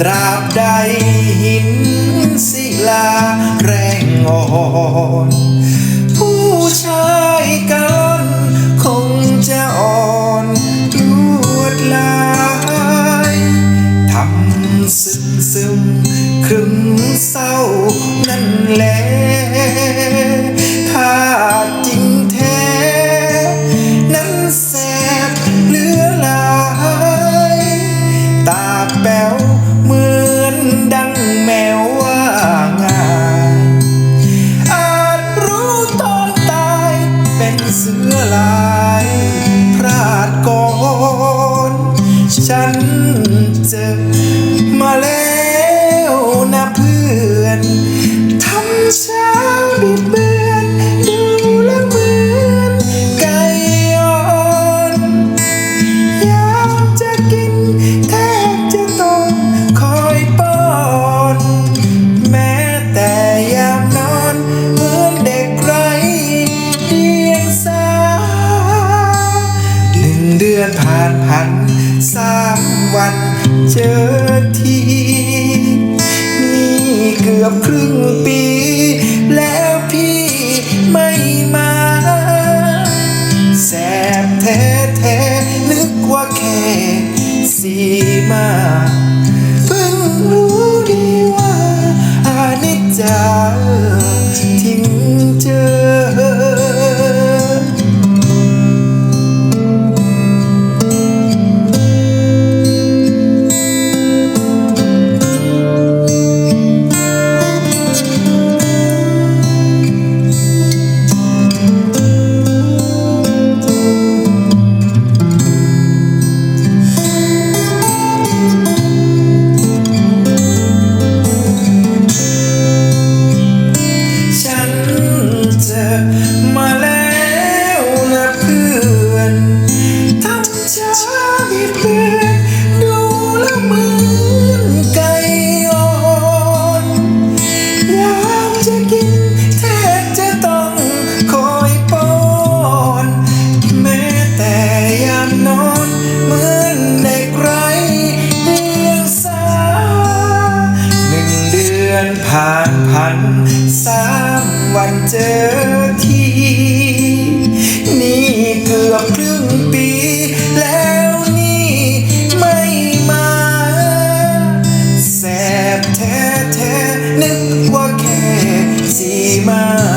ตราบใดหินศิลาแรงอ่อนผู้ชายกันคงจะอ่อนลวดลายทำซึมซึมครึมเศร้านั่นแหละถ้าจริงแท้นั้นแสบเหลือหลาย ตาแป๋ว ดังแมวว่างายอาจรู้ตอนตายเป็นเสือลายพลาดก่อน ฉันเจอมาแล้ว วันเจอทีนี่เกือบครึ่งปี แล้วพี่ไม่มาแสบแท้แท้นึกว่าแค่สีมาเพิ่งรู้ดีว่าอานิจจาทิ้ง วันเจอทีนี่เกือบครึ่งปี แล้วนี่ไม่มาแสบแท้แท้นึกว่าแค่สีมา